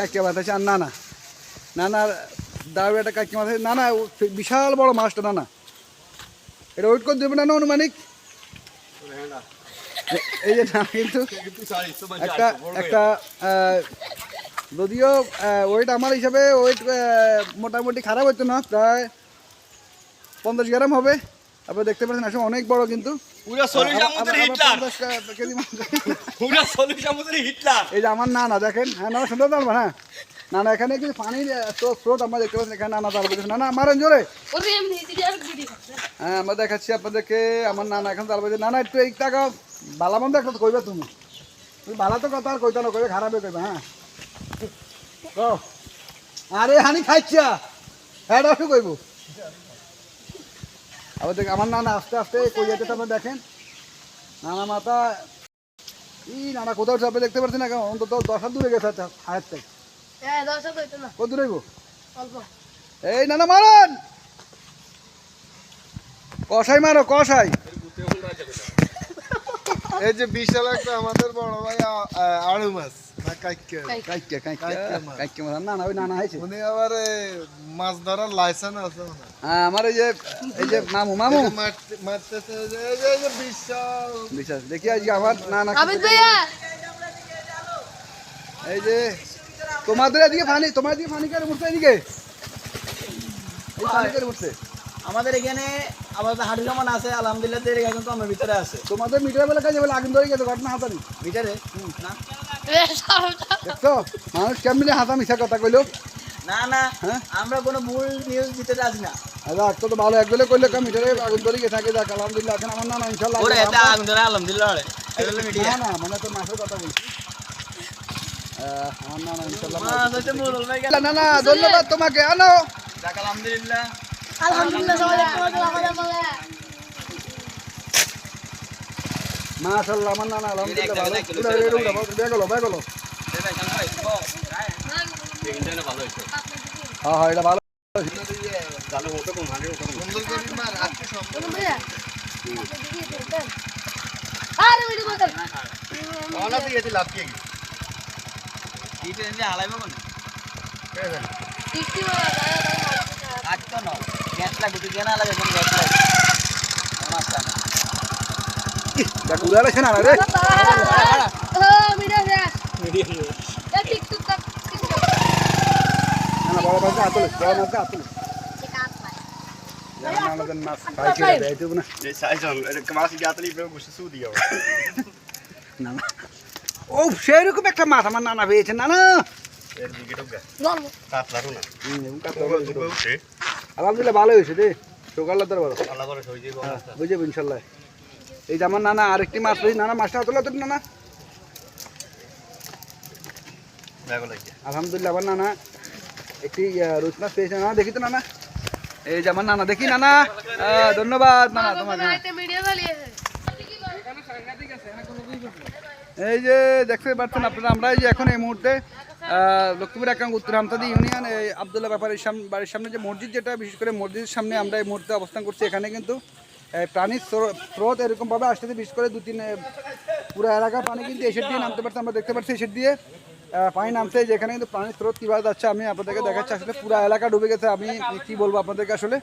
মাছ আছে আর নানা। নানার দাঁড়ু একটা মাছ আছে। নানা বিশাল বড় মাছটা, নানা। এটা ওয়েট করে দেবে না অনুমানিক? এই যে না কিন্তু একটা একটা যদিও ওয়েট আমার হিসাবে ওয়েট মোটামুটি খারাপ হতো না, প্রায় পঞ্চাশ গ্রাম হবে। আপনারা দেখতে পাচ্ছেন আসলে অনেক বড় কিন্তু। এই যে আমার নানা দেখেন? হ্যাঁ নানা শুনতে পারবেন হ্যাঁ? নানা এখানে কিন্তু পানির স্রোত আমরা দেখতে পাচ্ছি এখানে নানা তাল নানা মারেন জোরে। হ্যাঁ আমরা দেখাচ্ছি আপনাদেরকে আমার নানা এখন বলছে নানা একটু এই টাকা বালা মন্দ একটা কইবে তুমি। তুমি বালা তো কথা আর কইতে না কইবে খারাপে কইবে হ্যাঁ। আরে হানি খাইছা। হ্যাঁ কইব। আবার দেখ আমার নানা আস্তে আস্তে কই যেতে তো আপনারা দেখেন নানা মাথা ই নানা কোথাও চাপে দেখতে পাচ্ছেন না কেন? অন্তত দশ হাত দূরে গেছে হায়ের থেকে। হ্যাঁ না। কত দূরে গো? অল্প। এই নানা মারন! কষাই মারো কষাই এই যে বিশাল একটা আমাদের বড় ভাই আড়ু মাছ। কাইকে কাইকে কাইকে কাইকে মাছ। কাইকে না না ওই নানা হয়েছে। উনি আবার মাছ ধরার লাইসেন্স আছে। হ্যাঁ আমার এই যে এই যে মামু মামু। বিশ্বাস দেখি আজকে আমার না না এই যে তোমাদের এদিকে পানি তোমার পানি কেন উঠছে এদিকে? পানি কেন উঠছে? আমাদের এখানে আপাতত হাঁটু জমান আছে? আলহামদুলিল্লাহ এর এখন তো আমার ভিতরে আছে। তোমাদের মিটার বেলা কাজে বলে আগুন ধরে গেছে ঘটনা হাতানি ভিতরে না দেখছ? মানুষ কেমনি হাতা মিশা কথা কইলো? না না হ্যাঁ? আমরা কোনো ভুল নিউজ ভিতরে আছি না আচ্ছা তো ভালো একবেলে কইলে কাম মিটারে আগুন ধরে গেছে আগে যাক আলহামদুলিল্লাহ এখন আমার নানা ইনশাআল্লাহ ওরে আমরা- এটা আগুন ধরে আলহামদুলিল্লাহ ওরে এগুলো মিডিয়া না না মানে তো মাছের কথা বলছি আমার ইনশাআল্লাহ ভাই গেল। না না ধন্যবাদ তোমাকে আনো যাক আলহামদুলিল্লাহ সবাই মাশাআল্লাহ আমার ভালো বেগলো বেগলো হ্যাঁ হ্যাঁ এটা ভালো সুন্দর করে মার আজকে সম্ভব বলুন ভাইয়া আরে ওই বলতেন অনা দিয়ে লাভ কি এই ট্রেন দিয়ে হালাইবো কোন সৃষ্টি মারা আজ তো ন গ্যাস লাগে তুই কেনা লাগে কোন গ্যাস লাগে মাছটা না দেখ উড়া লাগছে না রে ও মিডিয়া মাছ মাছ না না। ও সেরকম একটা মাছ আমার নানা পেয়েছে না। না ধর্ম আলহামদুলিল্লাহ ভালো হয়েছে রে। সকাল তোর বুঝে ইনশাল্লাহ। এই যে আমার নানা আরেকটি মাছ পেয়েছি নানা মাছটা তোলা তো নানা। আলহামদুলিল্লাহ আমার নানা একটি রুচ মাছ পেয়েছে নানা দেখি তো নানা। এই যে আমার নানা, দেখি নানা। ধন্যবাদ, নানা তোমাকে এই যে দেখতে পাচ্ছেন আপনারা, আমরা এই যে এখন এই মুহূর্তে লক্ষ্মীপুর একাঙ্গ উত্তর হামতাদি ইউনিয়ন, এই আবদুল্লাহ ব্যাপারের সামনে বাড়ির সামনে যে মসজিদ, যেটা বিশেষ করে মসজিদের সামনে আমরা এই মুহূর্তে অবস্থান করছি, এখানে কিন্তু প্রাণীর স্রো- স্রোত এরকমভাবে আসতেছে, বিশেষ করে দু তিন পুরো এলাকার পানি কিন্তু এসের দিয়ে নামতে পারছে, আমরা দেখতে পাচ্ছি এসের দিয়ে। পানি নামছে যেখানে কিন্তু পানির স্রোত কীভাবে যাচ্ছে আমি আপনাদেরকে দেখাচ্ছি। আসলে পুরো এলাকা ডুবে গেছে, আমি কি বলব আপনাদেরকে আসলে?